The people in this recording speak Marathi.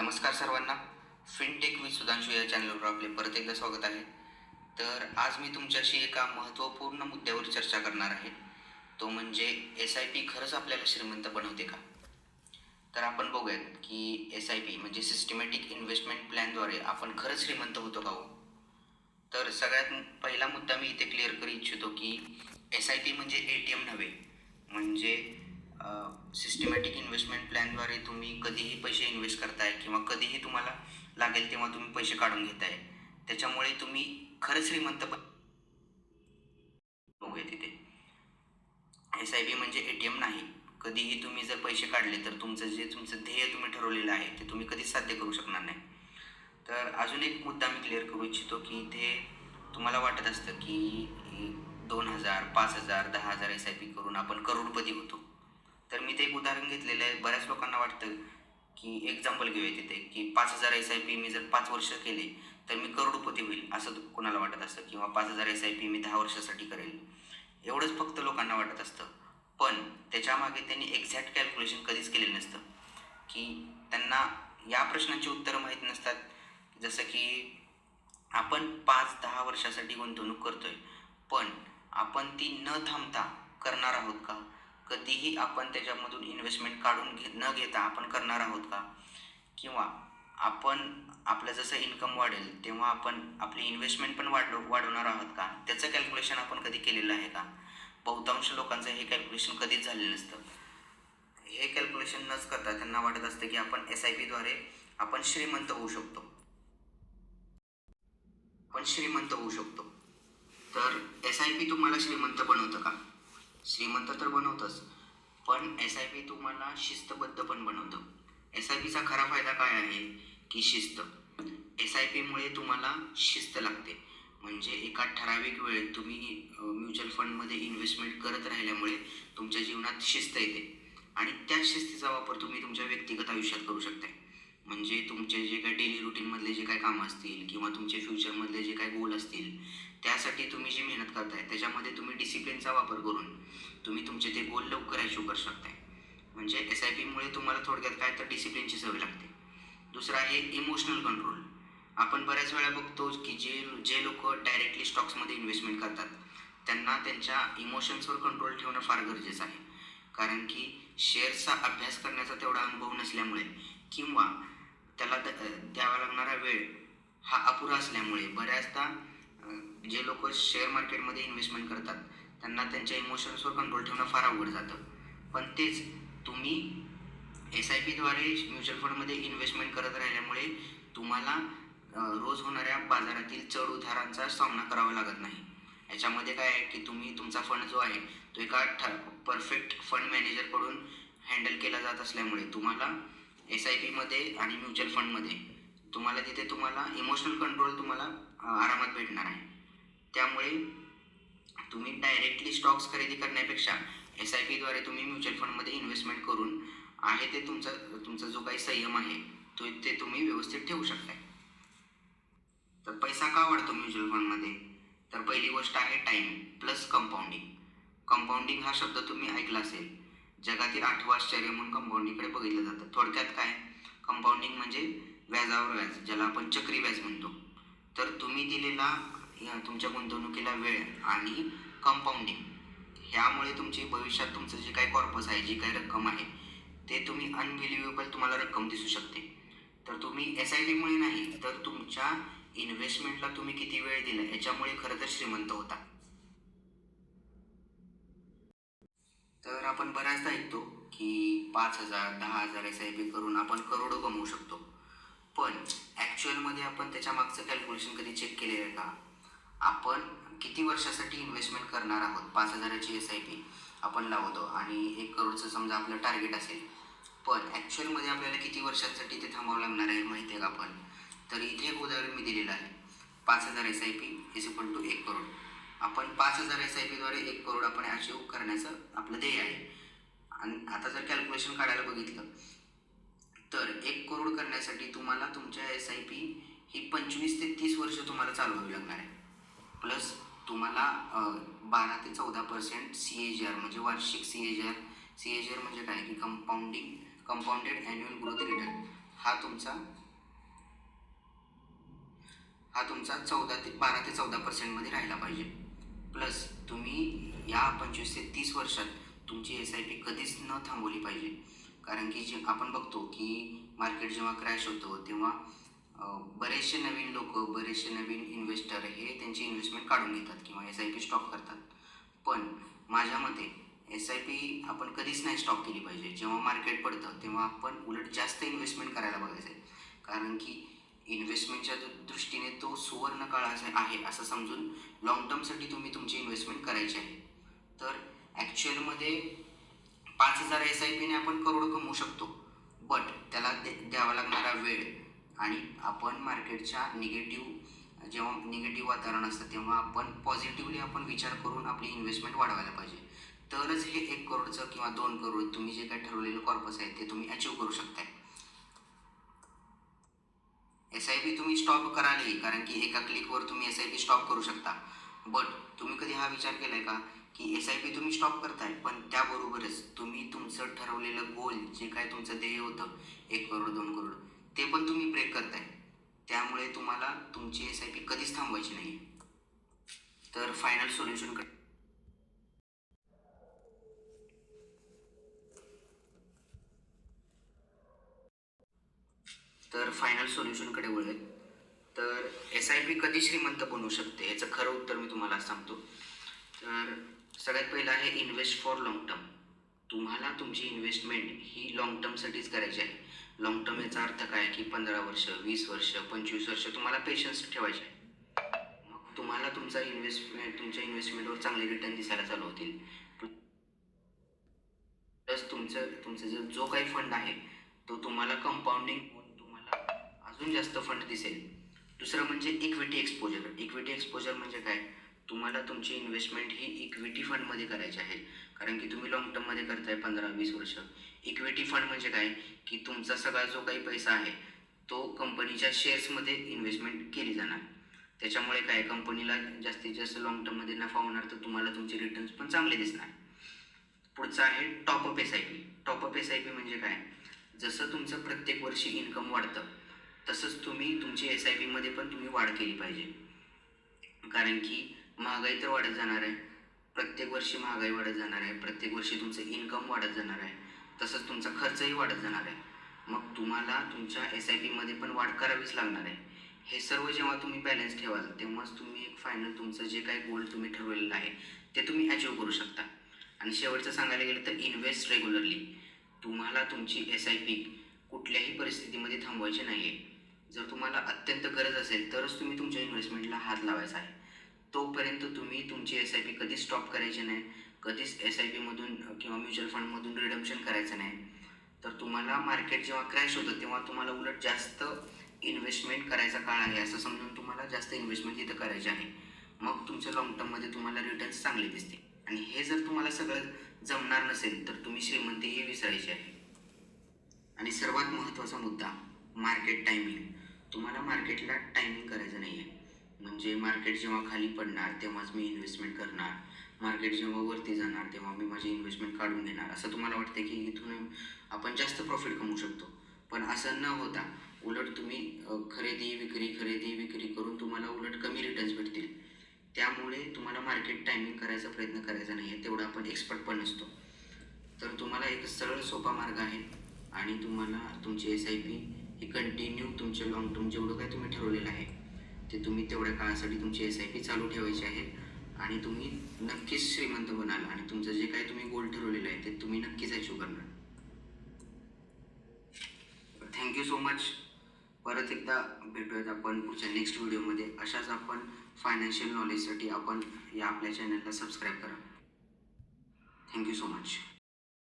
नमस्कार सर्वांना. फिनटेक विथ सुधांशु या चॅनलवर आपले परत एकदा स्वागत आहे. तर आज मी तुमच्याशी एका महत्त्वपूर्ण मुद्द्यावर चर्चा करणार आहे. तो म्हणजे एस आय पी खरंच आपल्याला श्रीमंत बनवते का? तर आपण बघूयात की एस आय पी म्हणजे सिस्टमॅटिक इन्व्हेस्टमेंट प्लॅनद्वारे आपण खरंच श्रीमंत होतो का हो? तर सगळ्यात पहिला मुद्दा मी इथे क्लिअर करू इच्छितो की एस आय पी म्हणजे ए टी एम नव्हे. म्हणजे सिस्टमॅटिक इन्व्हेस्टमेंट प्लॅनद्वारे तुम्ही कधीही पैसे इन्व्हेस्ट करताय किंवा कधीही तुम्हाला लागेल तेव्हा तुम्ही पैसे काढून घेताय. त्याच्यामुळे तुम्ही खरंच श्रीमंत पण बघूया तिथे. एस आय पी म्हणजे ए टी एम नाही. कधीही तुम्ही जर पैसे काढले तर तुमचं जे तुमचं ध्येय तुम्ही ठरवलेलं आहे ते तुम्ही कधीच साध्य करू शकणार नाही. तर अजून एक मुद्दा मी क्लिअर करू इच्छितो की इथे तुम्हाला वाटत असतं की दोन हजार पाच हजार दहा हजार एस आय पी करून आपण करोडपती होतो. तर मी ते एक उदाहरण घेतलेलं आहे. बऱ्याच लोकांना वाटतं की एक्झाम्पल घेऊया तिथे की पाच हजार एस आय पी मी जर पाच वर्ष केले तर मी करोडपती होईल असं कोणाला वाटत असतं? किंवा पाच हजार एस आय पी मी दहा वर्षासाठी करेल? एवढंच फक्त लोकांना वाटत असतं. पण त्याच्यामागे त्यांनी एक्झॅक्ट कॅल्क्युलेशन कधीच केलेलं नसतं. की त्यांना या प्रश्नांची उत्तरं माहीत नसतात. जसं की आपण पाच दहा वर्षासाठी गुंतवणूक करतोय पण आपण ती न थांबता करणार आहोत का? कधीही आपण त्याच्यामधून इन्व्हेस्टमेंट काढून घे न घेता आपण करणार आहोत का? किंवा आपण आपलं जसं इन्कम वाढेल तेव्हा आपण आपली इन्व्हेस्टमेंट पण वाढलो वाढवणार आहोत का? त्याचं कॅल्क्युलेशन आपण कधी केलेलं आहे का? बहुतांश लोकांचं हे कॅल्क्युलेशन कधीच झालेलं नसतं. हे कॅल्क्युलेशन नच करता त्यांना वाटत असतं की आपण एस आय पीद्वारे आपण श्रीमंत होऊ शकतो. आपण श्रीमंत होऊ शकतो. तर एस आय पी तुम्हाला श्रीमंत बनवतं का? श्रीमंत तर बनवतंच पण एस आय पी तुम्हाला शिस्तबद्ध पण बनवतं. एस आय पीचा खरा फायदा काय आहे? की शिस्त. एस आय पीमुळे तुम्हाला शिस्त लागते. म्हणजे एका ठराविक वेळेत तुम्ही म्युच्युअल फंडमध्ये इन्व्हेस्टमेंट करत राहिल्यामुळे तुमच्या जीवनात शिस्त येते. आणि त्या शिस्तीचा वापर तुम्ही तुमच्या व्यक्तिगत आयुष्यात करू शकताय. म्हणजे तुमचे जे काही डेली रुटीनमधले जे काही कामं असतील किंवा तुमचे फ्युचरमधले जे काही गोल असतील त्यासाठी तुम्ही जी मेहनत करताय त्याच्यामध्ये तुम्ही डिसिप्लिनचा वापर करून तुम्ही तुमचे ते गोल लवकर अचीव करू शकताय. म्हणजे एस आय पीमुळे तुम्हाला थोडक्यात काय तर डिसिप्लिनची सवय लागते. दुसरं आहे इमोशनल कंट्रोल आपण बऱ्याच वेळा बघतो की जे जे लोक डायरेक्टली स्टॉक्समध्ये इन्व्हेस्टमेंट करतात त्यांना त्यांच्या इमोशन्सवर कंट्रोल ठेवणं फार गरजेचं आहे. कारण की शेअर्सचा अभ्यास करण्याचा तेवढा अनुभव नसल्यामुळे किंवा त्याला द द्यावा लागणारा वेळ हा अपुरा असल्यामुळे बऱ्याचदा जे लोक शेअर मार्केटमध्ये इन्व्हेस्टमेंट करतात त्यांना त्यांच्या इमोशन्सवर कंट्रोल ठेवणं फार अवघड जातं. पण तेच तुम्ही एस आय पीद्वारे म्युच्युअल फंडमध्ये इन्व्हेस्टमेंट करत राहिल्यामुळे तुम्हाला रोज होणाऱ्या बाजारातील चढ उतारांचा सामना करावा लागत नाही. याच्यामध्ये काय आहे की तुम्ही तुमचा फंड जो आहे तो एका ठ परफेक्ट फंड मॅनेजरकडून हँडल केला जात असल्यामुळे तुम्हाला एस आय पीमध्ये आणि म्युच्युअल फंडमध्ये तुम्हाला तिथे तुम्हाला इमोशनल कंट्रोल तुम्हाला आरामात भेटणार आहे. त्यामुळे तुम्ही डायरेक्टली स्टॉक्स खरेदी करण्यापेक्षा एस आय पीद्वारे तुम्ही म्युच्युअल फंडमध्ये इन्व्हेस्टमेंट करून आहे ते तुमचा तुमचा जो काही संयम आहे तो ते तुम्ही व्यवस्थित ठेवू शकताय. तर पैसा का वाढतो म्युच्युअल फंडमध्ये तर पहिली गोष्ट आहे टाईम प्लस कंपाऊंडिंग कंपाऊंडिंग हा शब्द तुम्ही ऐकला असेल जगातील आठवं आश्चर्य म्हणून कंपाऊंडिंगकडे बघितलं जातं. थोडक्यात काय? कंपाऊंडिंग म्हणजे व्याजावर व्याज ज्याला आपण चक्री व्याज म्हणतो. तर तुम्ही दिलेला तुमच्या गुंतवणुकीला वेळ आणि कंपाऊंडिंग ह्यामुळे तुमची भविष्यात तुमचं जे काही कॉर्पस आहे जी काही रक्कम आहे ते तुम्ही अनबिलिव्हेबल तुम्हाला रक्कम दिसू शकते. तर तुम्ही एस आय टीमुळे नाही तर तुमच्या इन्व्हेस्टमेंटला तुम्ही किती वेळ दिला? याच्यामुळे खरं तर श्रीमंत होता तर आपण बऱ्याचदा ऐकतो की पाच हजार दहा हजार एस आय पी करून आपण करोडो कमवू शकतो. पण ॲक्च्युअलमध्ये आपण त्याच्या मागचं कॅल्क्युलेशन कधी चेक केलेलं आहे का? आपण किती वर्षासाठी इन्व्हेस्टमेंट करणार आहोत? पाच हजाराची एस आय पी आपण लावतो आणि एक करोडचं समजा आपलं टार्गेट असेल. पण ॲक्च्युअलमध्ये आपल्याला किती वर्षांसाठी ते थांबावं लागणार आहे माहिती आहे का आपण? तर इथे एक उदाहरण मी दिलेलं आहे. पाच हजार S I P is equal to एक करोड. आपण पाच हजार एस आय पीद्वारे एक करोड आपण अचीव करण्याचं आपलं ध्येय आहे. आणि आता जर कॅल्क्युलेशन काढायला बघितलं तर एक करोड करण्यासाठी तुम्हाला तुमच्या एस आय पी ही पंचवीस ते तीस वर्ष तुम्हाला चालवावी लागणार आहे. प्लस तुम्हाला बारा ते चौदा percent C A G R म्हणजे वार्षिक C A G R C A G R म्हणजे काय? की compounding compounded annual growth return हा तुमचा हा तुमचा चौदा ते बारा ते चौदा पर्सेंटमध्ये राहिला पाहिजे. प्लस तुम्ही या पंचवीस ते तीस वर्षात तुमची एस आय पी कधीच न थांबवली पाहिजे. कारण की जे आपण बघतो की मार्केट जेव्हा क्रॅश होतं तेव्हा बरेचसे नवीन लोक बरेचसे नवीन इन्व्हेस्टर हे त्यांची इन्व्हेस्टमेंट काढून घेतात किंवा एस आय पी स्टॉप करतात. पण माझ्या मते एस आय पी आपण कधीच नाही स्टॉप केली पाहिजे. जेव्हा मार्केट पडतं तेव्हा आपण उलट जास्त इन्व्हेस्टमेंट करायला बघायचं आहे. कारण की इन्व्हेस्टमेंटच्या दृष्टीने तो सुवर्ण काळ आहे असं समजून लॉंग टर्मसाठी तुम्ही तुमची इन्व्हेस्टमेंट करायची आहे. तर ॲक्च्युअलमध्ये पाच हजार एस आय पीने आपण करोड कमवू शकतो बट त्याला दे द्यावा लागणारा वेळ आणि आपण मार्केटच्या निगेटिव्ह जेव्हा निगेटिव्ह वातावरण असतं तेव्हा आपण पॉझिटिव्हली आपण विचार करून आपली इन्व्हेस्टमेंट वाढवायला पाहिजे. तरच हे एक करोडचं किंवा दोन करोड तुम्ही जे काही ठरवलेलं कॉर्पस आहे ते तुम्ही अचीव करू शकताय. एस आय पी तुम्ही स्टॉप करालही कारण की एका क्लिकवर तुम्ही एस आय पी स्टॉप करू शकता. बट तुम्ही कधी हा विचार केला आहे का? की एस आय पी तुम्ही स्टॉप करताय पण त्याबरोबरच तुम्ही तुमचं ठरवलेलं गोल जे काय तुमचं ध्येय होतं एक करोड दोन करोड ते पण तुम्ही ब्रेक करताय. त्यामुळे तुम्हाला तुमची एस आय पी कधीच थांबवायची नाही तर फायनल सोल्युशनकडे तर फायनल सोल्युशनकडे वळूयात. तर एस आय पी कधी श्रीमंत बनवू शकते? याचं खरं उत्तर मी तुम्हाला सांगतो. तर सगळ्यात पहिलं आहे इन्व्हेस्ट फॉर लाँग टर्म तुम्हाला तुमची इन्व्हेस्टमेंट ही लाँग टर्मसाठीच करायची आहे. लाँग टर्म याचा अर्थ काय? की पंधरा वर्ष वीस वर्ष पंचवीस वर्ष तुम्हाला पेशन्स ठेवायचे आहे. मग तुम्हाला तुमचा इन्व्हेस्टमेंट तुमच्या इन्व्हेस्टमेंटवर चांगले रिटर्न दिसायला चालू होतील. प्लस तुमचं तुमचा जो जो काही फंड आहे तो तुम्हाला कंपाऊंडिंग अजून जास्त फंड दिसेल. दुसरं म्हणजे इक्विटी एक्सपोजर इक्विटी एक्सपोजर म्हणजे काय? तुम्हाला तुमची इन्व्हेस्टमेंट ही इक्विटी फंडमध्ये करायची आहे. कारण की तुम्ही लॉंग टर्ममध्ये करताय पंधरा वीस वर्ष. इक्विटी फंड म्हणजे काय? की तुमचा सगळा जो काही पैसा आहे तो कंपनीच्या शेअर्समध्ये इन्व्हेस्टमेंट केली जाणार. त्याच्यामुळे काय? कंपनीला जास्तीत जास्त लॉंग टर्ममध्ये नफा होणार तर तुम्हाला तुमचे रिटर्न्स पण चांगले दिसणार. पुढचं आहे top up S I P top up S I P म्हणजे काय? जसं तुमचं प्रत्येक वर्षी इन्कम वाढतं तसंच तुम्ही तुमची एस आय पीमध्ये पण तुम्ही वाढ केली पाहिजे. कारण की महागाई तर वाढत जाणार आहे. प्रत्येक वर्षी महागाई वाढत जाणार आहे. प्रत्येक वर्षी तुमचं इन्कम वाढत जाणार आहे. तसंच तुमचा खर्चही वाढत जाणार आहे. मग तुम्हाला तुमच्या एस आय पीमध्ये पण वाढ करावीच लागणार आहे. हे सर्व जेव्हा तुम्ही बॅलन्स ठेवाल तेव्हाच तुम्ही एक फायनल तुमचं जे काही गोल तुम्ही ठरवलेलं आहे ते तुम्ही अचीव करू शकता. आणि शेवटचं सांगायला गेलं तर इन्व्हेस्ट रेग्युलरली तुम्हाला तुमची एस आय पी कुठल्याही परिस्थितीमध्ये थांबवायची नाही आहे जर तुम्हाला अत्यंत गरज असेल तरच तुम्ही तुमच्या इन्व्हेस्टमेंटला हात लावायचा आहे. तोपर्यंत तुम्ही तुमची एस आय पी कधीच स्टॉप करायची नाही. कधीच एस आय पीमधून किंवा म्युच्युअल फंडमधून रिडम्शन करायचं नाही. तर तुम्हाला मार्केट जेव्हा क्रॅश होतं तेव्हा तुम्हाला उलट जास्त इन्व्हेस्टमेंट करायचा काळ आहे. असं समजून तुम्हाला जास्त इन्व्हेस्टमेंट तिथं करायची आहे. मग तुमच्या लॉंग टर्ममध्ये तुम्हाला रिटर्न्स चांगले दिसते आणि हे जर तुम्हाला सगळं जमणार नसेल तर तुम्ही श्रीमंती हे विसरायची आहे. आणि सर्वात महत्त्वाचा मुद्दा मार्केट टायमिंग तुम्हाला मार्केटला टायमिंग करायचं नाही आहे म्हणजे मार्केट जेव्हा खाली पडणार तेव्हाच मी इन्व्हेस्टमेंट करणार. मार्केट जेव्हा वरती जाणार तेव्हा मी माझी इन्व्हेस्टमेंट काढून घेणार. असं तुम्हाला वाटतं की इथून आपण जास्त प्रॉफिट कमवू शकतो. पण असं न होता उलट तुम्ही खरेदी विक्री खरेदी विक्री करून तुम्हाला उलट कमी रिटर्न्स भेटतील. त्यामुळे तुम्हाला मार्केट टायमिंग करायचा प्रयत्न करायचा नाही आहे तेवढा आपण एक्सपर्ट पण नसतो. तर तुम्हाला एक सरळ सोपा मार्ग आहे आणि तुम्हाला तुमची एस आय पी हे कंटिन्यू तुमचे लॉंग टर्म जेवढं काय तुम्ही ठरवलेलं आहे. ते तुम्ही तेवढ्या काळासाठी तुमची एस आय पी चालू ठेवायची आहे आणि तुम्ही नक्कीच श्रीमंत बनाल आणि तुमचं जे काही तुम्ही गोल ठरवलेलं आहे ते तुम्ही नक्कीच अचीव करणार. थँक्यू सो मच परत एकदा भेटूयात आपण पुढच्या नेक्स्ट व्हिडिओमध्ये अशाच आपण फायनान्शियल नॉलेजसाठी आपण या आपल्या चॅनलला सबस्क्राईब करा. Thank you so much